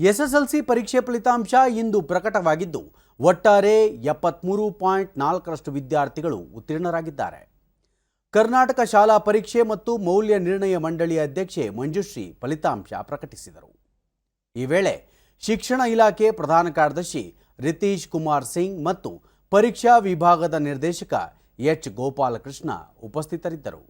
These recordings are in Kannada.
ಎಸ್ಎಸ್ಎಲ್ಸಿ ಪರೀಕ್ಷೆ ಫಲಿತಾಂಶ ಇಂದು ಪ್ರಕಟವಾಗಿದ್ದು, ಒಟ್ಟಾರೆ ಎಪ್ಪತ್ತ್ಮೂರು ಪಾಯಿಂಟ್ ನಾಲ್ಕರಷ್ಟು ವಿದ್ಯಾರ್ಥಿಗಳು ಉತ್ತೀರ್ಣರಾಗಿದ್ದಾರೆ. ಕರ್ನಾಟಕ ಶಾಲಾ ಪರೀಕ್ಷೆ ಮತ್ತು ಮೌಲ್ಯ ನಿರ್ಣಯ ಮಂಡಳಿಯ ಅಧ್ಯಕ್ಷೆ ಮಂಜುಶ್ರೀ ಫಲಿತಾಂಶ ಪ್ರಕಟಿಸಿದರು. ಈ ವೇಳೆ ಶಿಕ್ಷಣ ಇಲಾಖೆ ಪ್ರಧಾನ ಕಾರ್ಯದರ್ಶಿ ರಿತೀಶ್ ಕುಮಾರ್ ಸಿಂಗ್ ಮತ್ತು ಪರೀಕ್ಷಾ ವಿಭಾಗದ ನಿರ್ದೇಶಕ ಎಚ್. ಗೋಪಾಲಕೃಷ್ಣ ಉಪಸ್ಥಿತರಿದ್ದರು.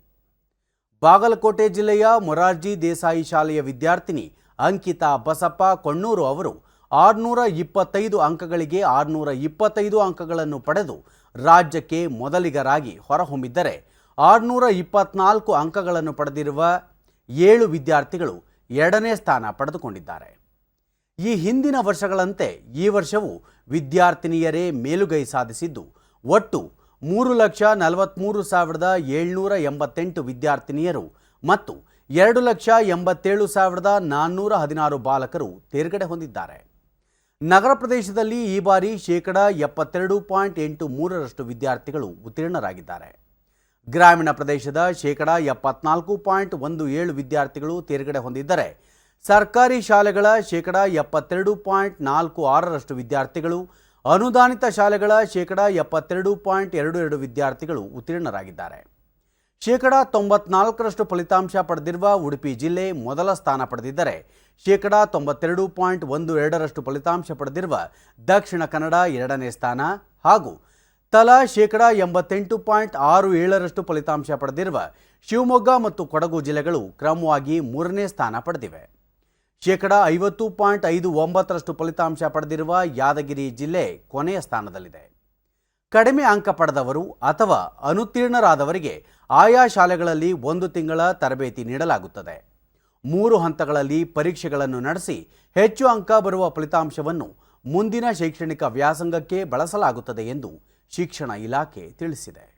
ಬಾಗಲಕೋಟೆ ಜಿಲ್ಲೆಯ ಮೊರಾರ್ಜಿ ದೇಸಾಯಿ ಶಾಲೆಯ ವಿದ್ಯಾರ್ಥಿನಿ ಅಂಕಿತಾ ಬಸಪ್ಪ ಕೊಣ್ಣೂರು ಅವರು ಆರುನೂರ ಇಪ್ಪತ್ತೈದು ಅಂಕಗಳಿಗೆ ಆರುನೂರ ಇಪ್ಪತ್ತೈದು ಅಂಕಗಳನ್ನು ಪಡೆದು ರಾಜ್ಯಕ್ಕೆ ಮೊದಲಿಗರಾಗಿ ಹೊರಹೊಮ್ಮಿದ್ದರೆ ಆರುನೂರ ಇಪ್ಪತ್ನಾಲ್ಕು ಅಂಕಗಳನ್ನು ಪಡೆದಿರುವ ಏಳು ವಿದ್ಯಾರ್ಥಿಗಳು ಎರಡನೇ ಸ್ಥಾನ ಪಡೆದುಕೊಂಡಿದ್ದಾರೆ. ಈ ಹಿಂದಿನ ವರ್ಷಗಳಂತೆ ಈ ವರ್ಷವೂ ವಿದ್ಯಾರ್ಥಿನಿಯರೇ ಮೇಲುಗೈ ಸಾಧಿಸಿದ್ದು, ಒಟ್ಟು ಮೂರು ಲಕ್ಷ ನಲವತ್ತ್ಮೂರು ಸಾವಿರದ ಏಳ್ನೂರ ಎಂಬತ್ತೆಂಟು ವಿದ್ಯಾರ್ಥಿನಿಯರು ಮತ್ತು ಎರಡು ಲಕ್ಷ ಎಂಬತ್ತೇಳು ಸಾವಿರದ ನಾನ್ನೂರ ಹದಿನಾರು ಬಾಲಕರು ತೇರ್ಗಡೆ ಹೊಂದಿದ್ದಾರೆ. ನಗರ ಪ್ರದೇಶದಲ್ಲಿ ಈ ಬಾರಿ ಶೇಕಡ ಎಪ್ಪತ್ತೆರಡು ಪಾಯಿಂಟ್ ಎಂಟು ಮೂರರಷ್ಟು ವಿದ್ಯಾರ್ಥಿಗಳು ಉತ್ತೀರ್ಣರಾಗಿದ್ದಾರೆ. ಗ್ರಾಮೀಣ ಪ್ರದೇಶದ ಶೇಕಡ ಎಪ್ಪತ್ನಾಲ್ಕು ಪಾಯಿಂಟ್ ಒಂದು ಏಳು ವಿದ್ಯಾರ್ಥಿಗಳು ತೇರ್ಗಡೆ ಹೊಂದಿದ್ದರೆ, ಸರ್ಕಾರಿ ಶಾಲೆಗಳ ಶೇಕಡ ಎಪ್ಪತ್ತೆರಡು ಪಾಯಿಂಟ್ ನಾಲ್ಕು ಆರರಷ್ಟು ವಿದ್ಯಾರ್ಥಿಗಳು, ಅನುದಾನಿತ ಶಾಲೆಗಳ ಶೇಕಡ ಎಪ್ಪತ್ತೆರಡು ಪಾಯಿಂಟ್ ಎರಡು ಎರಡು ವಿದ್ಯಾರ್ಥಿಗಳು ಉತ್ತೀರ್ಣರಾಗಿದ್ದಾರೆ. ಶೇಕಡ ತೊಂಬತ್ನಾಲ್ಕರಷ್ಟು ಫಲಿತಾಂಶ ಪಡೆದಿರುವ ಉಡುಪಿ ಜಿಲ್ಲೆ ಮೊದಲ ಸ್ಥಾನ ಪಡೆದಿದ್ದರೆ ಶೇಕಡ ತೊಂಬತ್ತೆರಡು ಪಾಯಿಂಟ್ ಒಂದು ಎರಡರಷ್ಟು ಫಲಿತಾಂಶ ಪಡೆದಿರುವ ದಕ್ಷಿಣ ಕನ್ನಡ ಎರಡನೇ ಸ್ಥಾನ ಹಾಗೂ ತಲಾ ಶೇಕಡ ಎಂಬತ್ತೆಂಟು ಪಾಯಿಂಟ್ ಆರು ಏಳರಷ್ಟು ಫಲಿತಾಂಶ ಪಡೆದಿರುವ ಶಿವಮೊಗ್ಗ ಮತ್ತು ಕೊಡಗು ಜಿಲ್ಲೆಗಳು ಕ್ರಮವಾಗಿ ಮೂರನೇ ಸ್ಥಾನ ಪಡೆದಿವೆ. ಶೇಕಡ ಐವತ್ತು ಪಾಯಿಂಟ್ ಐದು ಒಂಬತ್ತರಷ್ಟು ಫಲಿತಾಂಶ ಪಡೆದಿರುವ ಯಾದಗಿರಿ ಜಿಲ್ಲೆ ಕೊನೆಯ ಸ್ಥಾನದಲ್ಲಿದೆ. ಕಡಿಮೆ ಅಂಕ ಪಡೆದವರು ಅಥವಾ ಅನುತ್ತೀರ್ಣರಾದವರಿಗೆ ಆಯಾ ಶಾಲೆಗಳಲ್ಲಿ ಒಂದು ತಿಂಗಳ ತರಬೇತಿ ನೀಡಲಾಗುತ್ತದೆ. ಮೂರು ಹಂತಗಳಲ್ಲಿ ಪರೀಕ್ಷೆಗಳನ್ನು ನಡೆಸಿ ಹೆಚ್ಚು ಅಂಕ ಬರುವ ಫಲಿತಾಂಶವನ್ನು ಮುಂದಿನ ಶೈಕ್ಷಣಿಕ ವ್ಯಾಸಂಗಕ್ಕೆ ಬಳಸಲಾಗುತ್ತದೆ ಎಂದು ಶಿಕ್ಷಣ ಇಲಾಖೆ ತಿಳಿಸಿದೆ.